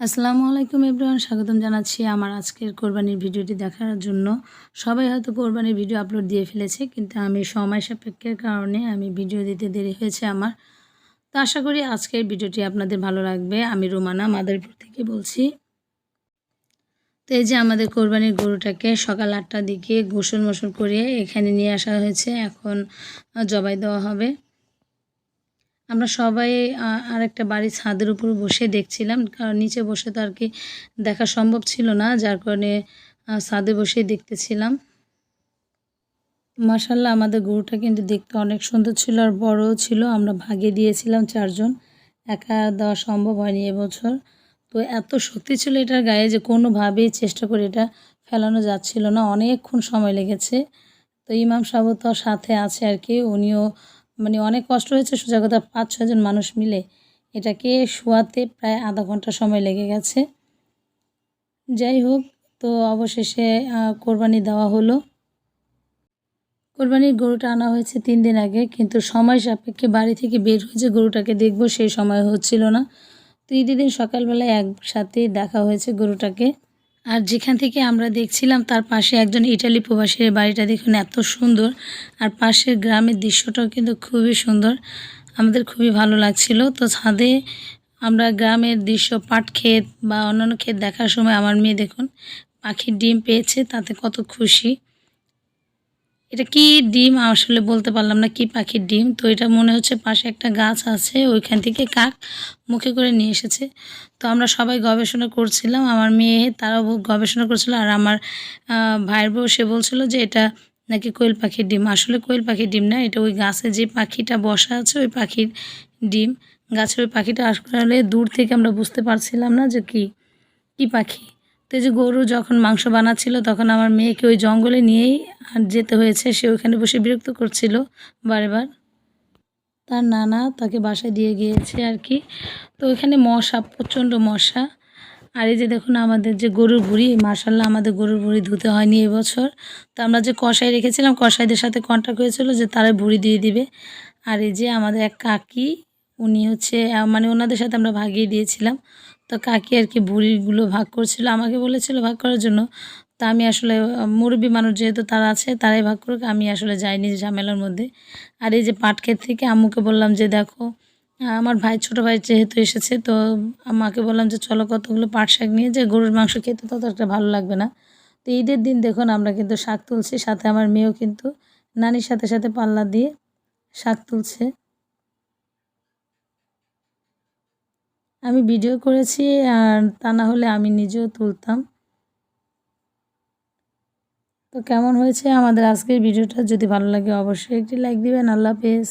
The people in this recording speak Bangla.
আসসালামু আলাইকুম এভরিওয়ান, স্বাগতম জানাচ্ছি আমার আজকের কোরবানির ভিডিওটি দেখার জন্য। সবাই হয়তো কোরবানির ভিডিও আপলোড দিয়ে ফেলেছে, কিন্তু আমি সময় সাপেক্ষের কারণে আমি ভিডিও দিতে দেরি হয়েছে আমার। তো আশা করি আজকের ভিডিওটি আপনাদের ভালো লাগবে। আমি রোমানা মাদারীপুর থেকে বলছি। তো এই যে আমাদের কোরবানির গরুটাকে সকাল আটটার দিকে গোসল মোসল করে এখানে নিয়ে আসা হয়েছে। এখন জবাই দেওয়া হবে। আমরা সবাই আর একটা বাড়ির ছাদের উপর বসে দেখছিলাম, কারণ নিচে বসে তো আর কি দেখা সম্ভব ছিল না, যার কারণে ছাদে বসেই দেখতেছিলাম। মাসাল্লাহ আমাদের গরুটা কিন্তু দেখতে অনেক সুন্দর ছিল আর বড়ও ছিল। আমরা ভাগে দিয়েছিলাম চারজন। একা দেওয়া সম্ভব হয়নি এবছর। তো এত শক্তি ছিল এটার গায়ে যে কোনোভাবেই চেষ্টা করে এটা ফেলানো যাচ্ছিল না। অনেকক্ষণ সময় লেগেছে। তো ইমাম সাহেব তো সাথে আছে আর কি, উনিও মানে অনেক কষ্ট হয়েছে, সোজা কথা পাঁচ ছজন মানুষ মিলে এটাকে শোয়াতে প্রায় আধা ঘণ্টা সময় লেগে গেছে। যাই হোক, তো অবশেষে কোরবানি দেওয়া হলো। কোরবানির গরুটা আনা হয়েছে তিন দিন আগে, কিন্তু সময় সাপেক্ষে বাড়ি থেকে বের হয়েছে গরুটাকে দেখব সেই সময় হচ্ছিল না। তো ঈদের দিন সকালবেলায় একসাথেই দেখা হয়েছে গরুটাকে। আর যেখান থেকে আমরা দেখছিলাম তার পাশে একজন ইটালি প্রবাসীর বাড়িটা দেখুন এত সুন্দর। আর পাশের গ্রামের দৃশ্যটাও কিন্তু খুবই সুন্দর। আমাদের খুবই ভালো লাগছিল। তো ছাদে আমরা গ্রামের দৃশ্য, পাট ক্ষেত বা অন্যান্য ক্ষেত দেখার সময় আমার মেয়ে দেখুন, পাখির ডিম পেয়েছে, তাতে কত খুশি। এটা কি ডিম? আসলে বলতে পারলাম না কি পাখির ডিম। তো এটা মনে হচ্ছে পাশে একটা গাছ আছে, ওইখান থেকে কাক মুখে করে নিয়ে এসেছে। তো আমরা সবাই গবেষণা করছিলাম। আমার মেয়ে, তারাও গবেষণা করছিল আর আমার ভাইয়ের বউ, সে বলছিল যে এটা নাকি কোয়েল পাখির ডিম। আসলে কোয়েল পাখির ডিম না, এটা ওই গাছে যে পাখিটা বসা আছে, ওই পাখির ডিম। গাছের ওই পাখিটা আসলে দূর থেকে আমরা বুঝতে পারছিলাম না যে কি কি পাখি। তো যে গরু যখন মাংস বানাচ্ছিল, তখন আমার মেয়েকে ওই জঙ্গলে নিয়েই যেতে হয়েছে। সে ওইখানে বসে বিরক্ত করছিল বারবার। তার নানা তাকে বাসায় দিয়ে গিয়েছে আর কি। তো ওইখানে মশা, প্রচণ্ড মশা। আর এই যে দেখুন আমাদের যে গরুর ভুড়ি মার্শাল্লাহ আমাদের গরুর ভুড়ি ধুতে হয়নি এবছর। তো আমরা যে কষাই রেখেছিলাম কষাইদের সাথে কন্ট্যাক্ট হয়েছিল যে তারা ভুড়ি দিয়ে দিবে। আর এই যে আমাদের এক কাকি, উনি হচ্ছে মানে ওনাদের সাথে আমরা ভাগিয়ে দিয়েছিলাম। তো কাকি আর কি বুড়িগুলো ভাগ করছিল, আমাকে বলেছিল ভাগ করার জন্য। তা আমি আসলে, মুরব্বী মানুষ যেহেতু তারা আছে, তারাই ভাগ করুক, আমি আসলে যাইনি ঝামেলার মধ্যে। আর এই যে পাট ক্ষেত থেকে আম্মুকে বললাম যে, দেখো, আমার ভাই, ছোট ভাই যেহেতু এসেছে, তো আমাকে বললাম যে, চলো কতগুলো পাট শাক নিয়ে যে, গরুর মাংস খেতে তত একটা ভালো লাগবে না। তো ঈদের দিন দেখুন, আমরা কিন্তু শাক তুলছি, সাথে আমার মেয়েও কিন্তু নানির সাথে সাথে পাল্লা দিয়ে শাক তুলছে। আমি ভিডিও করেছি আর তা না হলে আমি নিজেও তুলতাম। তো কেমন হয়েছে আমাদের আজকের ভিডিওটা যদি ভালো লাগে অবশ্যই একটি লাইক দিবেন। আল্লাহ হাফেজ।